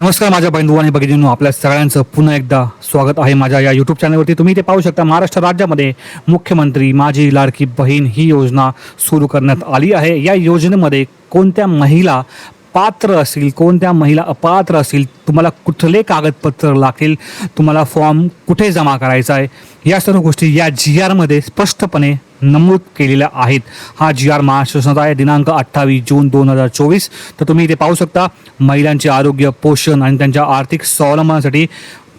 नमस्कार माझ्या बंधू आणि भगिनींनो आपल्या सगळ्यांचं पुन्हा एकदा स्वागत आहे माझ्या या यूट्यूब चॅनलवरती तुम्ही ते पाहू शकता महाराष्ट्र राज्यामध्ये मुख्यमंत्री माझी लाडकी बहीण ही योजना सुरू करण्यात आली आहे. या योजनेमध्ये कोणत्या महिला पात्र असतील कोणत्या महिला अपात्र असतील तुम्हाला कुठले कागदपत्र लागतील तुम्हाला फॉर्म कुठे जमा करायचा आहे या सर्व गोष्टी या जी आरमध्ये स्पष्टपणे नमूद केलेल्या आहेत. हा जी आर महाराष्ट्र शासनाचा आहे. दिनांक अठ्ठावीस जून दोन हजार चोवीस. तर तुम्ही इथे पाहू शकता महिलांचे आरोग्य पोषण आणि त्यांच्या आर्थिक स्वावलंबनासाठी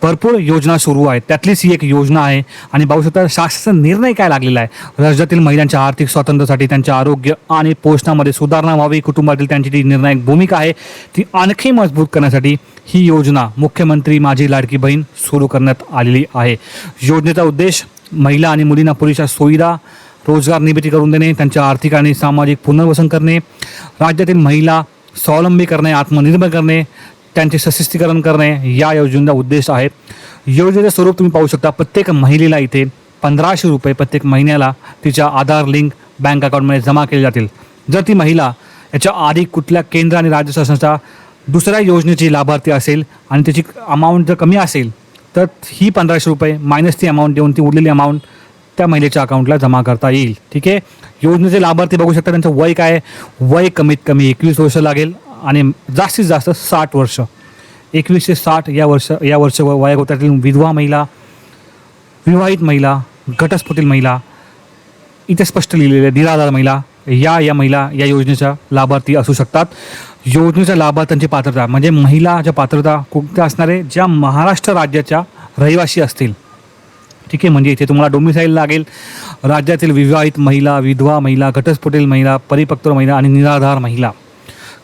भरपूर योजना सुरू आहेत. त्यातलीच ही एक योजना आहे. आणि पाहू शकता शासनाचा निर्णय काय लागलेला आहे? राज्यातील महिलांच्या आर्थिक स्वातंत्र्यासाठी त्यांच्या आरोग्य आणि पोषणामध्ये सुधारणा व्हावी. कुटुंबातील त्यांची जी निर्णायक भूमिका आहे ती आणखी मजबूत करण्यासाठी ही योजना मुख्यमंत्री माझी लाडकी बहीण सुरू करण्यात आलेली आहे. योजनेचा उद्देश महिला आणि मुलींना पुरेशा सुविधा रोजगार निर्मिती करून देणे त्यांच्या आर्थिक आणि सामाजिक पुनर्वसन करणे राज्यातील महिला स्वावलंबी करणे आत्मनिर्भर करणे त्यांचे सशस्तीकरण करणे या योजनेचा उद्देश आहे. योजनेचं स्वरूप तुम्ही पाहू शकता. प्रत्येक महिलेला इथे पंधराशे रुपये प्रत्येक महिन्याला तिच्या आधार लिंक बँक अकाउंटमध्ये जमा केले जातील. जर ती महिला याच्या आधी कुठल्या केंद्र आणि राज्य शासनाच्या दुसऱ्या योजनेची लाभार्थी असेल आणि त्याची अमाऊंट जर कमी असेल तर ही पंधराशे रुपये मायनस ती अमाऊंट देऊन ती उरलेली अमाऊंट त्या महिलेच्या अकाउंटला जमा करता येईल. ठीक आहे? योजनेचे लाभार्थी बघू शकता त्यांचं वय काय आहे? वय कमीत कमी एकवीस वर्ष लागेल आणि जास्तीत जास्त साठ वर्ष. एकवीसशे साठ या वर्ष या वर्ष वयोगटातील विधवा महिला विवाहित महिला घटस्फोटील महिला इथे स्पष्ट लिहिलेले आहे, निराधार महिला या या महिला या योजनेच्या लाभार्थी असू शकतात. योजनेच्या लाभार्थ्यांची पात्रता म्हणजे महिलाच्या पात्रता कोणत्या असणारे ज्या महाराष्ट्र राज्याच्या रहिवासी असतील. ठीक आहे? म्हणजे इथे तुम्हाला डोमिसाईल लागेल. राज्यातील विवाहित महिला विधवा महिला घटस्फोटील महिला परिपक्व महिला आणि निराधार महिला.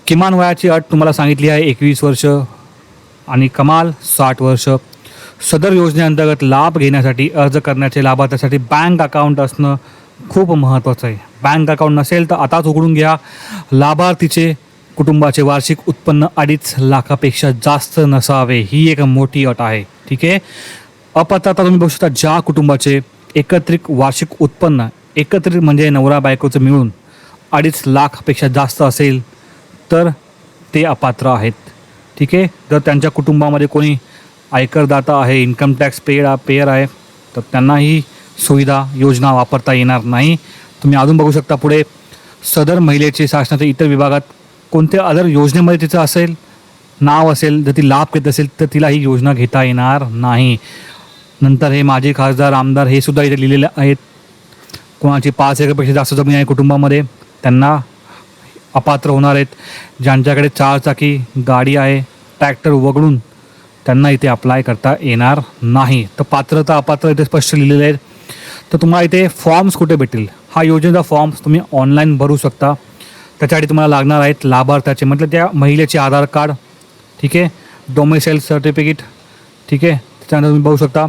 किमान वयाची अट तुम्हाला सांगितली आहे एकवीस वर्ष आणि कमाल साठ वर्ष. सदर योजनेअंतर्गत लाभ घेण्यासाठी अर्ज करण्याचे लाभार्थ्यासाठी बँक अकाउंट असणं खूप महत्त्वाचं आहे. बँक अकाउंट नसेल तर आताच उघडून घ्या. लाभार्थीचे कुटुंबाचे वार्षिक उत्पन्न अडीच लाखापेक्षा जास्त नसावे. ही एक मोठी अट आहे. ठीक आहे? अपात्रता तुम्ही बघू शकता ज्या कुटुंबाचे एकत्रित वार्षिक उत्पन्न एकत्रित म्हणजे नवरा बायकोचं मिळून अडीच लाखपेक्षा जास्त असेल तर ते अपात्र आहेत. ठीक आहे? जर त्यांच्या कुटुंबामध्ये कोणी आयकरदाता आहे इन्कम टॅक्स पेड पेयर आहे तर त्यांना ही सुविधा योजना वापरता येणार नाही. तुम्ही अजून बघू शकता पुढे सदर महिलेचे शासनाच्या इतर विभागात कोणत्या अदर योजनेमध्ये तिचं असेल नाव असेल जर ती लाभ घेत असेल तर तिला ही योजना घेता येणार नाही. नंतर हे माझे खासदार आमदार हे सुद्धा इथे लिहिलेले आहेत. कोणाची पाच एकरपेक्षा जास्त जमीन आहे कुटुंबामध्ये त्यांना अपात्र होणार आहेत. ज्यांच्याकडे चारचाकी गाडी आहे ट्रॅक्टर वगळून त्यांना इथे अप्लाय करता येणार नाही. तर पात्रता अपात्र इथे स्पष्ट लिहिलेले आहेत. तर तुम्हाला इथे फॉर्म्स कुठे भेटतील? हा योजनेचा फॉर्म्स तुम्ही ऑनलाईन भरू शकता. त्याच्यासाठी तुम्हाला लागणार आहेत लाभार्थ्याचे म्हटलं त्या महिलेचे आधार कार्ड ठीक आहे? डोमेसाईल सर्टिफिकेट ठीक आहे? त्याच्यानंतर तुम्ही बघू शकता.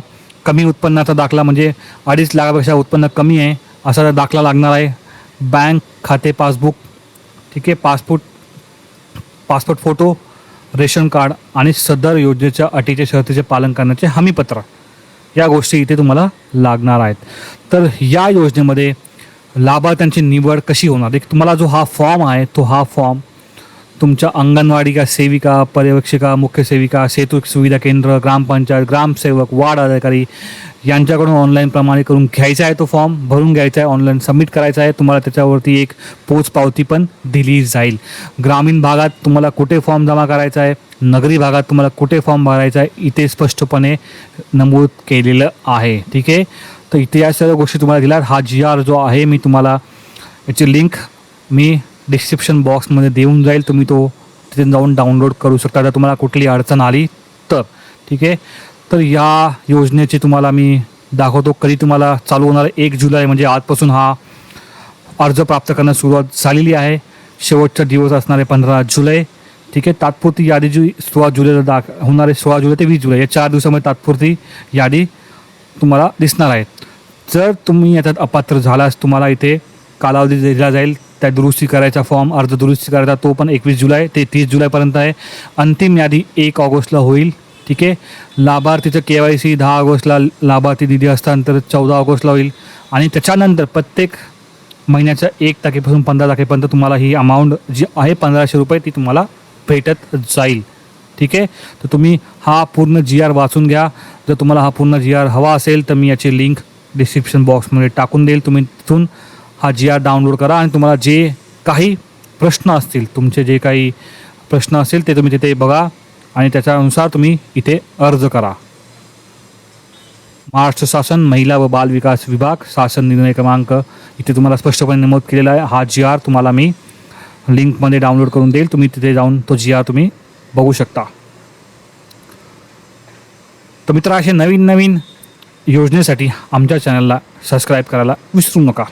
कमी उत्पन्नाचा दाखला म्हणजे अडीच लाखापेक्षा उत्पन्न कमी आहे असा दाखला लागणार आहे. बँक खाते पासबुक ठीक आहे passport passport photo ration card आणि सदर योजनेच्या अटीचे शर्तीचे पालन करण्याचे हमीपत्र या गोष्टी इथे तुम्हाला लागणार आहेत. तर या योजनेमध्ये लाभार्थ्यांची निवड कशी होणार? एक तुम्हाला जो हा फॉर्म आहे तो हा फॉर्म तुमच्या अंगणवाडी का सेविका पर्यवेक्षिका मुख्य सेविका सेतू सुविधा केंद्र ग्रामपंचायत ग्रामसेवक वार्ड अधिकारी यांच्याकडून ऑनलाईन प्रमाणे करून घ्यायचा आहे तो फॉर्म भरून घ्यायचा आहे ऑनलाईन सबमिट करायचा आहे. तुम्हाला त्याच्यावरती एक पोच पावती पण दिली जाईल. ग्रामीण भागात तुम्हाला कुठे फॉर्म जमा करायचा आहे? नगरी भागात तुम्हाला कुठे फॉर्म भरायचा आहे? इथे स्पष्टपणे नमूद केलेलं आहे. ठीक आहे? तर इथे या सर्व गोष्टी तुम्हाला दिल्या हा जी आर जो आहे मी तुम्हाला याची लिंक मी डिस्क्रिप्शन बॉक्समध्ये देऊन जाईल तुम्ही तो. तिथे जाऊन डाउनलोड करू शकता. जर तुम्हाला कुठली अडचण आली तर. ठीक आहे? तर या योजनेची तुम्हाला मी दाखवतो. कधी तुम्हाला चालू होणार एक जुलै म्हणजे आजपासून हा अर्ज प्राप्त करण्यास सुरुवात झालेली आहे. शेवटचा दिवस असणारे पंधरा जुलै. ठीक आहे? तात्पुरती यादी जी सोळा जुलैला दाख होणारे सोळा जुलै ते वीस जुलै. या चार दिवसामध्ये तात्पुरती यादी तुम्हाला दिसणार आहे. जर तुम्ही याच्यात अपात्र झाल्यास तुम्हाला इथे कालावधी दिला जाईल. त्या दुरुस्ती करायचा फॉर्म अर्ज दुरुस्ती करायचा तो पण एकवीस जुलै ते तीस जुलैपर्यंत आहे. अंतिम यादी एक ऑगस्टला होईल ठीक आहे? लाभार्थीचं के वाय सी दहा ऑगस्टला लाभार्थी निधी हस्तांतर चौदा ऑगस्टला होईल. आणि त्याच्यानंतर प्रत्येक महिन्याच्या एक तारखेपासून पंधरा तारखेपर्यंत तुम्हाला ही अमाऊंट जी आहे पंधराशे रुपये ती तुम्हाला भेटत जाईल ठीक आहे? तर तुम्ही हा पूर्ण जी आर वाचून घ्या. जर तुम्हाला हा पूर्ण जी आर हवा असेल तर मी याची लिंक डिस्क्रिप्शन बॉक्समध्ये टाकून देईल. तुम्ही तिथून हा जी आर डाउनलोड करा आणि तुम्हाला जे काही प्रश्न असतील तुमचे जे काही प्रश्न असतील ते तुम्ही तिथे बघा आणि त्याच्यानुसार तुम्ही इथे अर्ज करा. महाराष्ट्र शासन महिला व बाल विकास विभाग शासन निर्णय क्रमांक इथे तुम्हाला स्पष्टपणे नमूद केलेला आहे. हा जी आर तुम्हाला मी लिंकमध्ये डाउनलोड करून देईल. तुम्ही तिथे जाऊन तो जी आर तुम्ही बघू शकता. तर मित्र असे नवीन नवीन योजनेसाठी आमच्या चॅनलला सबस्क्राईब करायला विसरू नका.